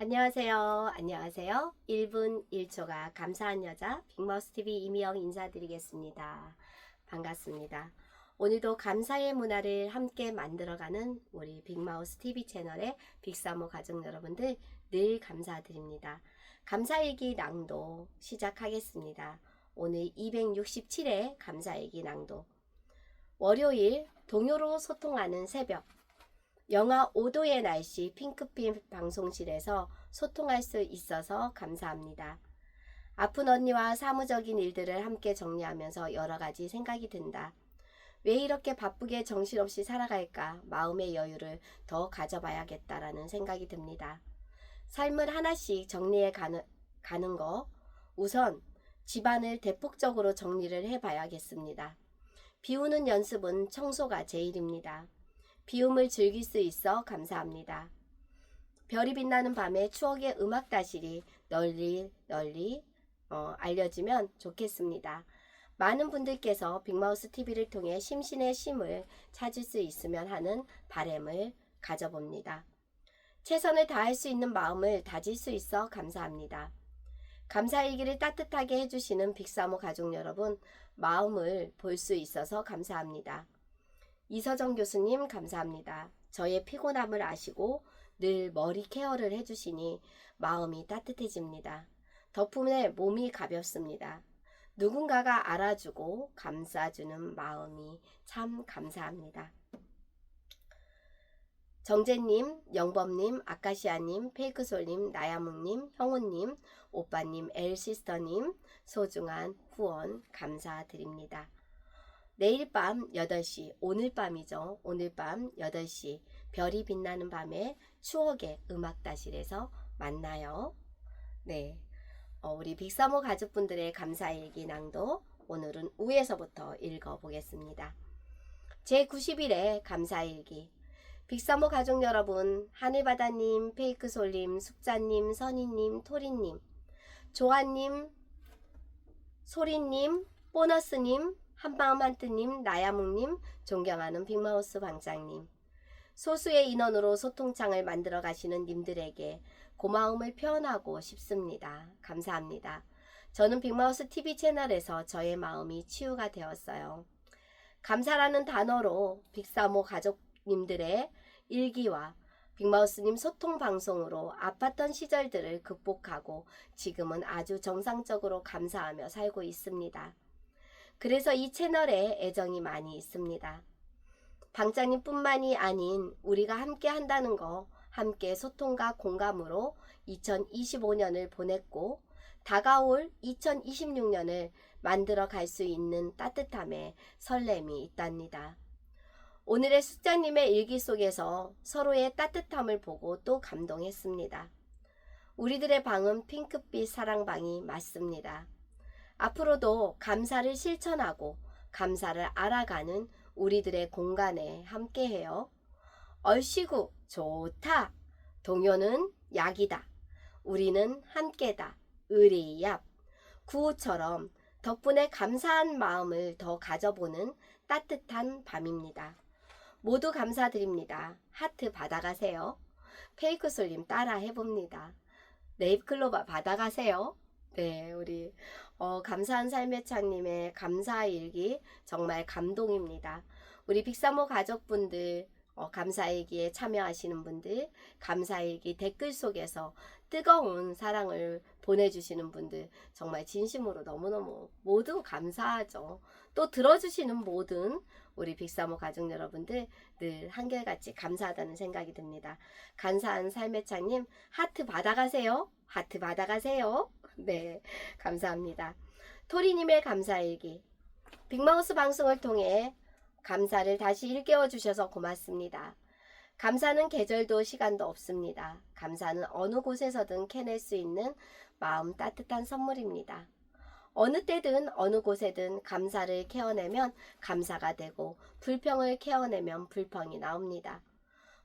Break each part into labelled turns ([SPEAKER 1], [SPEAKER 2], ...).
[SPEAKER 1] 안녕하세요. 안녕하세요. 1분 1초가 감사한 여자 빅마우스TV 이미영 인사드리겠습니다. 반갑습니다. 오늘도 감사의 문화를 함께 만들어가는 우리 빅마우스TV 채널의 빅사모 가족 여러분들 늘 감사드립니다. 감사일기 낭독 시작하겠습니다. 오늘 267회 감사일기 낭독 월요일 동요로 소통하는 새벽 영하 5도의 날씨 핑크빛 방송실에서 소통할 수 있어서 감사합니다. 아픈 언니와 사무적인 일들을 함께 정리하면서 여러 가지 생각이 든다. 왜 이렇게 바쁘게 정신없이 살아갈까 마음의 여유를 더 가져봐야겠다라는 생각이 듭니다. 삶을 하나씩 정리해 가는, 가는 거 우선 집안을 대폭적으로 정리를 해봐야겠습니다. 비우는 연습은 청소가 제일입니다. 비움을 즐길 수 있어 감사합니다. 별이 빛나는 밤에 추억의 음악 다실이 널리 널리 어, 알려지면 좋겠습니다. 많은 분들께서 빅마우스 TV를 통해 심신의 쉼을 찾을 수 있으면 하는 바램을 가져봅니다. 최선을 다할 수 있는 마음을 다질 수 있어 감사합니다. 감사일기를 따뜻하게 해주시는 빅사모 가족 여러분, 마음을 볼 수 있어서 감사합니다. 이서정 교수님 감사합니다. 저의 피곤함을 아시고 늘 머리 케어를 해주시니 마음이 따뜻해집니다. 덕분에 몸이 가볍습니다. 누군가가 알아주고 감싸주는 마음이 참 감사합니다. 정재님, 영범님, 아카시아님, 페이크솔님, 나야묵님, 형우님, 오빠님, 엘시스터님, 소중한 후원 감사드립니다. 내일 밤 8시, 오늘 밤이죠. 오늘 밤 8시, 별이 빛나는 밤에 추억의 음악다실에서 만나요. 네. 어, 우리 빅사모 가족분들의 감사일기 낭독, 오늘은 우에서부터 읽어보겠습니다. 제91회 감사일기. 빅사모 가족 여러분, 하늘바다님, 페이크솔님, 숙자님, 선희님, 토리님, 조아님, 소리님, 보너스님, 한뜨님, 나야묵님, 존경하는 빅마우스 방장님. 소수의 인원으로 소통창을 만들어 가시는 님들에게 고마움을 표현하고 싶습니다. 감사합니다. 저는 빅마우스 TV 채널에서 저의 마음이 치유가 되었어요. 감사라는 단어로 빅사모 가족님들의 일기와 빅마우스님 소통 방송으로 아팠던 시절들을 극복하고 지금은 아주 정상적으로 감사하며 살고 있습니다. 그래서 이 채널에 애정이 많이 있습니다. 방장님 뿐만이 아닌 우리가 함께 한다는 거, 함께 소통과 공감으로 2025년을 보냈고, 다가올 2026년을 만들어 갈 수 있는 따뜻함에 설렘이 있답니다. 오늘의 숙자님의 일기 속에서 서로의 따뜻함을 보고 또 감동했습니다. 우리들의 방은 핑크빛 사랑방이 맞습니다. 앞으로도 감사를 실천하고 감사를 알아가는 우리들의 공간에 함께해요. 얼씨구 좋다. 동요는 약이다. 우리는 함께다. 의리얍. 구호처럼 덕분에 감사한 마음을 더 가져보는 따뜻한 밤입니다. 모두 감사드립니다. 하트 받아가세요. 페이크 솔님 따라 해봅니다. 네잎클로바 받아가세요. 네, 우리 어, 감사한 삶의 창님의 감사일기 정말 감동입니다. 우리 빅사모 가족분들 어, 감사일기에 참여하시는 분들 감사일기 댓글 속에서 뜨거운 사랑을 보내주시는 분들 정말 진심으로 너무너무 모두 감사하죠. 또 들어주시는 모든 우리 빅사모 가족 여러분들 늘 한결같이 감사하다는 생각이 듭니다. 감사한 삶의 창님 하트 받아가세요. 하트 받아가세요. 네, 감사합니다. 토리님의 감사일기. 빅마우스 방송을 통해 감사를 다시 일깨워 주셔서 고맙습니다. 감사는 계절도 시간도 없습니다. 감사는 어느 곳에서든 캐낼 수 있는 마음 따뜻한 선물입니다. 어느 때든 어느 곳에든 감사를 캐어내면 감사가 되고 불평을 캐어내면 불평이 나옵니다.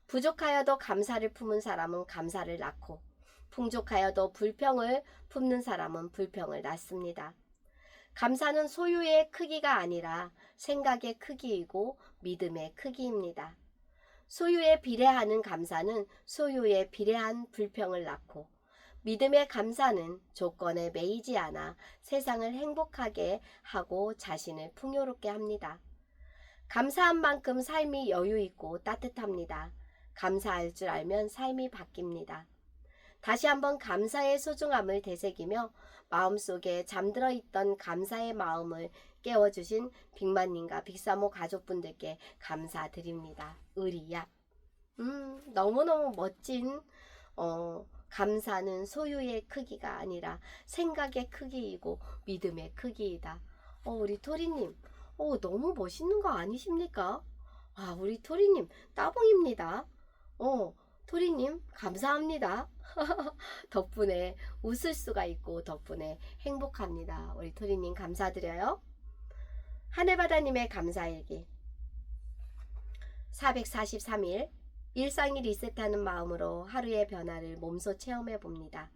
[SPEAKER 1] 부족하여도 감사를 품은 사람은 감사를 낳고 풍족하여도 불평을 품는 사람은 불평을 낳습니다. 감사는 소유의 크기가 아니라 생각의 크기이고 믿음의 크기입니다. 소유에 비례하는 감사는 소유에 비례한 불평을 낳고 믿음의 감사는 조건에 매이지 않아 세상을 행복하게 하고 자신을 풍요롭게 합니다. 감사한 만큼 삶이 여유 있고 따뜻합니다. 감사할 줄 알면 삶이 바뀝니다. 다시 한번 감사의 소중함을 되새기며 마음속에 잠들어 있던 감사의 마음을 깨워주신 빅만님과 빅사모 가족분들께 감사드립니다. 의리야. 음, 너무너무 멋진, 어, 감사는 소유의 크기가 아니라 생각의 크기이고 믿음의 크기이다. 어, 우리 토리님, 어, 너무 멋있는 거 아니십니까? 아, 우리 토리님, 따봉입니다. 어, 토리님, 감사합니다. 덕분에 웃을 수가 있고 덕분에 행복합니다. 우리 토리님 감사드려요. 하늘바다님의 감사일기 443일 일상이 리셋하는 마음으로 하루의 변화를 몸소 체험해 봅니다.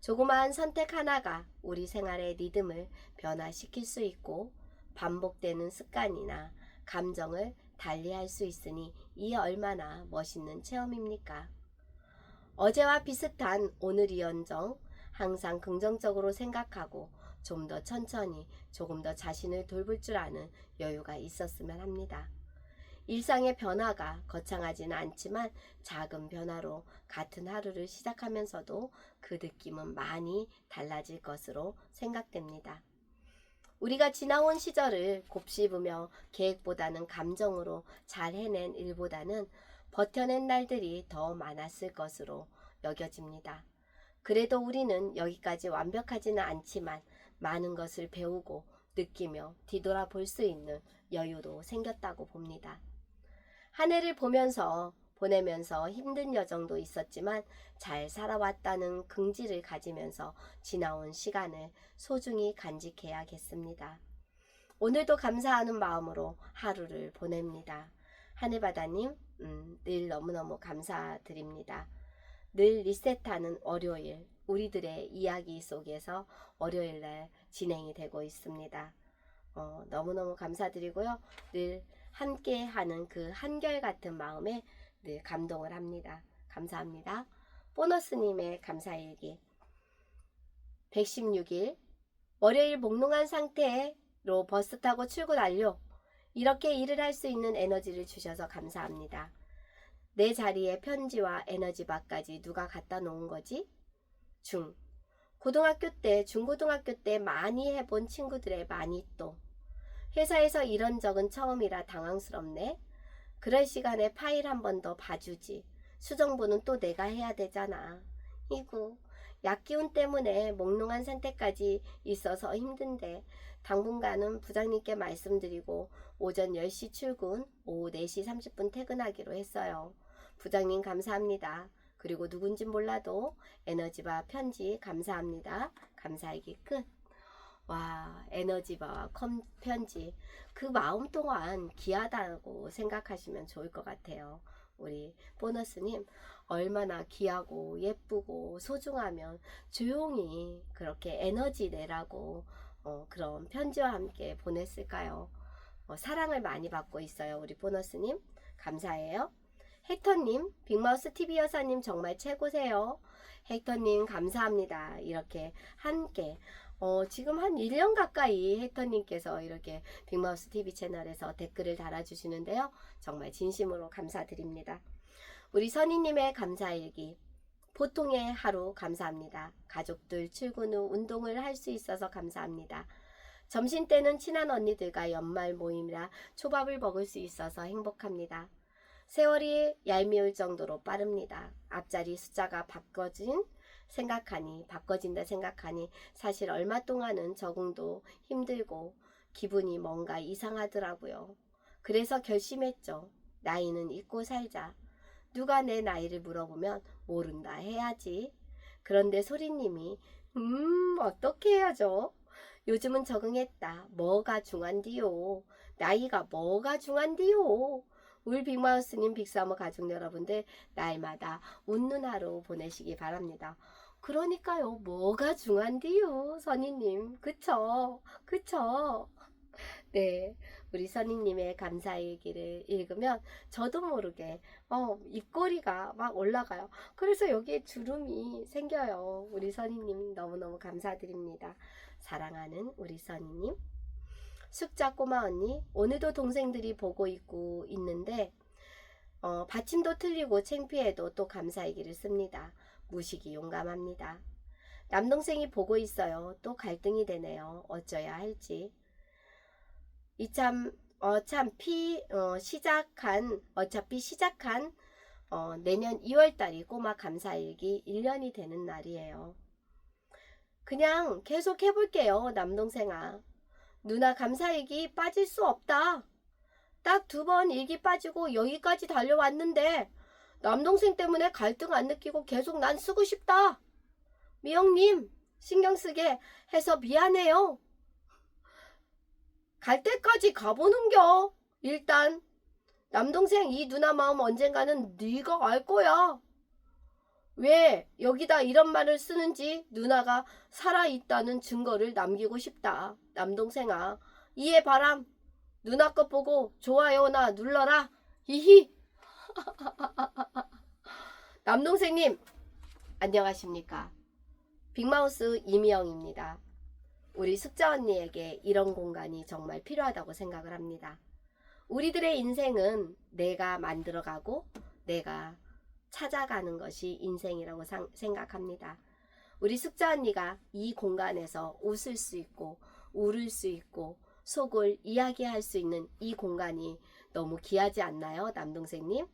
[SPEAKER 1] 조그마한 선택 하나가 우리 생활의 리듬을 변화시킬 수 있고 반복되는 습관이나 감정을 달리할 수 있으니 이 얼마나 멋있는 체험입니까? 어제와 비슷한 오늘이언정 항상 긍정적으로 생각하고 좀 더 천천히 조금 더 자신을 돌볼 줄 아는 여유가 있었으면 합니다. 일상의 변화가 거창하지는 않지만 작은 변화로 같은 하루를 시작하면서도 그 느낌은 많이 달라질 것으로 생각됩니다. 우리가 지나온 시절을 곱씹으며 계획보다는 감정으로 잘 해낸 일보다는 버텨낸 날들이 더 많았을 것으로 여겨집니다. 그래도 우리는 여기까지 완벽하지는 않지만 많은 것을 배우고 느끼며 뒤돌아 볼 수 있는 여유도 생겼다고 봅니다. 한 해를 보면서 보내면서 힘든 여정도 있었지만 잘 살아왔다는 긍지를 가지면서 지나온 시간을 소중히 간직해야겠습니다. 오늘도 감사하는 마음으로 하루를 보냅니다. 하늘바다님, 음, 늘 너무너무 감사드립니다. 늘 리셋하는 월요일, 우리들의 이야기 속에서 월요일 날 진행이 되고 있습니다. 어, 너무너무 감사드리고요. 늘 함께 하는 그 한결같은 마음에 늘 감동을 합니다. 감사합니다. 보너스님의 감사일기 116일 월요일 몽롱한 상태로 버스 타고 출근 완료 이렇게 일을 할 수 있는 에너지를 주셔서 감사합니다. 내 자리에 편지와 에너지바까지 누가 갖다 놓은 거지? 중 고등학교 때 중고등학교 때 많이 해본 친구들의 많이 또 회사에서 이런 적은 처음이라 당황스럽네. 그럴 시간에 파일 한 번 더 봐주지. 수정부는 또 내가 해야 되잖아. 이구, 약기운 때문에 몽롱한 상태까지 있어서 힘든데 당분간은 부장님께 말씀드리고 오전 10시 출근, 오후 4시 30분 퇴근하기로 했어요. 부장님 감사합니다. 그리고 누군진 몰라도 에너지바 편지 감사합니다. 감사하기 끝. 와, 에너지바와 컴 편지. 그 마음 동안 귀하다고 생각하시면 좋을 것 같아요. 우리 보너스님, 얼마나 귀하고 예쁘고 소중하면 조용히 그렇게 에너지 내라고 어, 그런 편지와 함께 보냈을까요? 어, 사랑을 많이 받고 있어요. 우리 보너스님. 감사해요. 헥터님, 빅마우스 TV 여사님 정말 최고세요. 헥터님 감사합니다. 이렇게 함께 어, 지금 한 1년 가까이 헥터님께서 이렇게 빅마우스 TV 채널에서 댓글을 달아주시는데요. 정말 진심으로 감사드립니다. 우리 선희님의 감사 일기. 보통의 하루 감사합니다. 가족들 출근 후 운동을 할 수 있어서 감사합니다. 점심 때는 친한 언니들과 연말 모임이라 초밥을 먹을 수 있어서 행복합니다. 세월이 얄미울 정도로 빠릅니다. 앞자리 숫자가 바꿔진 생각하니 바꿔진다 생각하니 사실 얼마 동안은 적응도 힘들고 기분이 뭔가 이상하더라고요. 그래서 결심했죠. 나이는 잊고 살자. 누가 내 나이를 물어보면 모른다 해야지. 그런데 소리님이 음 어떻게 해야죠? 요즘은 적응했다. 뭐가 중한디요? 나이가 뭐가 중한디요? 울 빅마우스님 빅사모 가족 여러분들 날마다 웃는 하루 보내시기 바랍니다. 그러니까요 뭐가 중한디요 선희님 그쵸 그쵸 네, 우리 선생님의 감사 얘기를 읽으면 저도 모르게 어, 입꼬리가 막 올라가요. 그래서 여기에 주름이 생겨요. 우리 선생님 너무너무 감사드립니다. 사랑하는 우리 선생님. 숙자 꼬마 언니, 오늘도 동생들이 보고 있고 있는데 어, 받침도 틀리고 창피해도 또 감사 얘기를 씁니다. 무식이 용감합니다. 남동생이 보고 있어요. 또 갈등이 되네요. 어쩌야 할지. 이참 어차피 어, 시작한 어차피 시작한 어, 내년 2월 달이 꼬마 감사일기 1년이 되는 날이에요. 그냥 계속 해볼게요, 남동생아. 누나 감사일기 빠질 수 없다. 딱 두 번 일기 빠지고 여기까지 달려왔는데 남동생 때문에 갈등 안 느끼고 계속 난 쓰고 싶다. 미영님 신경 쓰게 해서 미안해요. 갈 때까지 가보는겨. 일단 남동생 이 누나 마음 언젠가는 네가 알 거야. 왜 여기다 이런 말을 쓰는지 누나가 살아있다는 증거를 남기고 싶다. 남동생아 이해 바람 누나 것 보고 좋아요나 눌러라. 히히. 남동생님 안녕하십니까. 빅마우스 이미영입니다. 우리 숙자 언니에게 이런 공간이 정말 필요하다고 생각을 합니다. 우리들의 인생은 내가 만들어가고 내가 찾아가는 것이 인생이라고 상- 생각합니다. 우리 숙자 언니가 이 공간에서 웃을 수 있고 울을 수 있고 속을 이야기할 수 있는 이 공간이 너무 귀하지 않나요, 남동생님?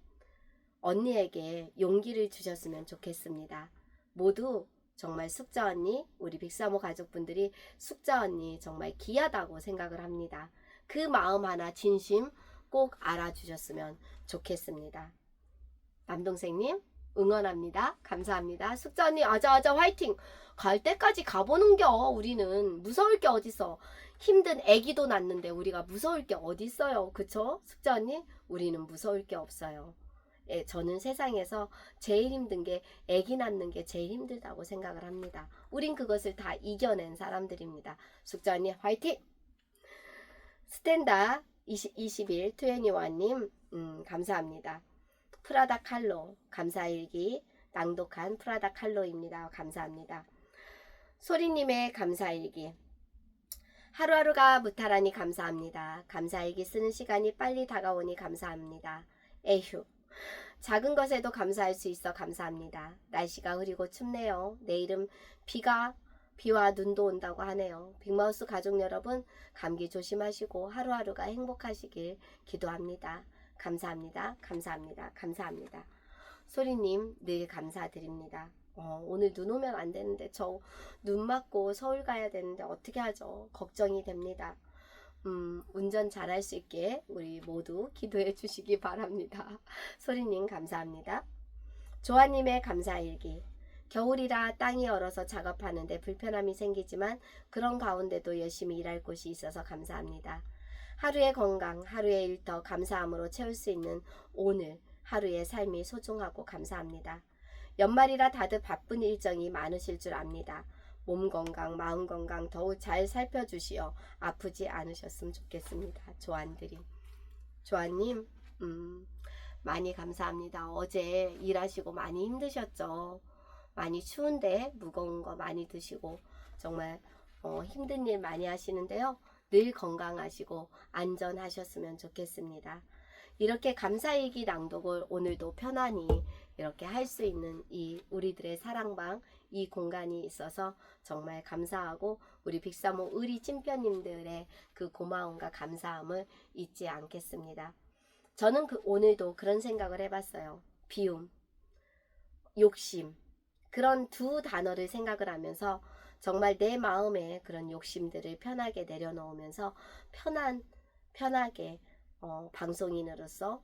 [SPEAKER 1] 언니에게 용기를 주셨으면 좋겠습니다. 모두 정말 숙자 언니, 우리 빅사모 가족분들이 숙자 언니 정말 귀하다고 생각을 합니다. 그 마음 하나 진심 꼭 알아주셨으면 좋겠습니다. 남동생님 응원합니다. 감사합니다. 숙자 언니 아자아자 화이팅! 갈 때까지 가보는 겨 우리는 무서울 게 어딨어 힘든 애기도 낳는데 우리가 무서울 게 어딨어요 그쵸 숙자 언니 우리는 무서울 게 없어요 예, 저는 세상에서 제일 힘든 게 애기 낳는 게 제일 힘들다고 생각을 합니다 우린 그것을 다 이겨낸 사람들입니다 숙자 언니 화이팅 스탠다 20, 21 투애니와님 음, 감사합니다 프라다 칼로 감사일기 낭독한 프라다 칼로입니다 감사합니다 소리님의 감사일기. 하루하루가 무탈하니 감사합니다. 감사일기 쓰는 시간이 빨리 다가오니 감사합니다. 에휴. 작은 것에도 감사할 수 있어 감사합니다. 날씨가 흐리고 춥네요. 내일은 비가 비와 눈도 온다고 하네요. 빅마우스 가족 여러분 감기 조심하시고 하루하루가 행복하시길 기도합니다. 감사합니다. 감사합니다. 감사합니다. 소리님 늘 감사드립니다. 어, 오늘 눈 오면 안 되는데 저 눈 맞고 서울 가야 되는데 어떻게 하죠? 걱정이 됩니다. 음, 운전 잘할 수 있게 우리 모두 기도해 주시기 바랍니다. 소리님 감사합니다. 조아님의 감사일기. 겨울이라 땅이 얼어서 작업하는데 불편함이 생기지만 그런 가운데도 열심히 일할 곳이 있어서 감사합니다. 하루의 건강, 하루의 일터 감사함으로 채울 수 있는 오늘 하루의 삶이 소중하고 감사합니다. 연말이라 다들 바쁜 일정이 많으실 줄 압니다. 몸 건강, 마음 건강 더욱 잘 살펴주시어 아프지 않으셨으면 좋겠습니다. 조안드림. 조안님, 음, 많이 감사합니다. 어제 일하시고 많이 힘드셨죠? 많이 추운데 무거운 거 많이 드시고 정말 어, 힘든 일 많이 하시는데요. 늘 건강하시고 안전하셨으면 좋겠습니다. 이렇게 감사일기 낭독을 오늘도 편안히 이렇게 할 수 있는 이 우리들의 사랑방 이 공간이 있어서 정말 감사하고 우리 빅사모 의리 찐편님들의 그 고마움과 감사함을 잊지 않겠습니다. 저는 그 오늘도 그런 생각을 해봤어요. 비움, 욕심 그런 두 단어를 생각을 하면서 정말 내 마음에 그런 욕심들을 편하게 내려놓으면서 편안 편하게 어, 방송인으로서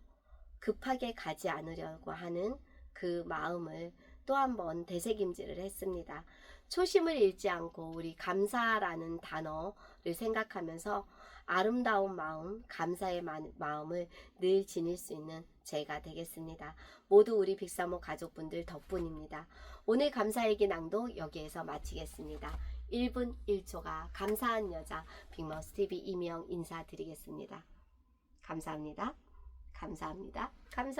[SPEAKER 1] 급하게 가지 않으려고 하는 그 마음을 또 한 번 되새김질을 했습니다. 초심을 잃지 않고 우리 감사라는 단어를 생각하면서 아름다운 마음, 감사의 마, 마음을 늘 지닐 수 있는 제가 되겠습니다. 모두 우리 빅사모 가족분들 덕분입니다. 오늘 감사일기 낭독 여기에서 마치겠습니다. 1분 1초가 감사한 여자 빅마우스 TV 이명 인사드리겠습니다. 감사합니다. 감사합니다. 감사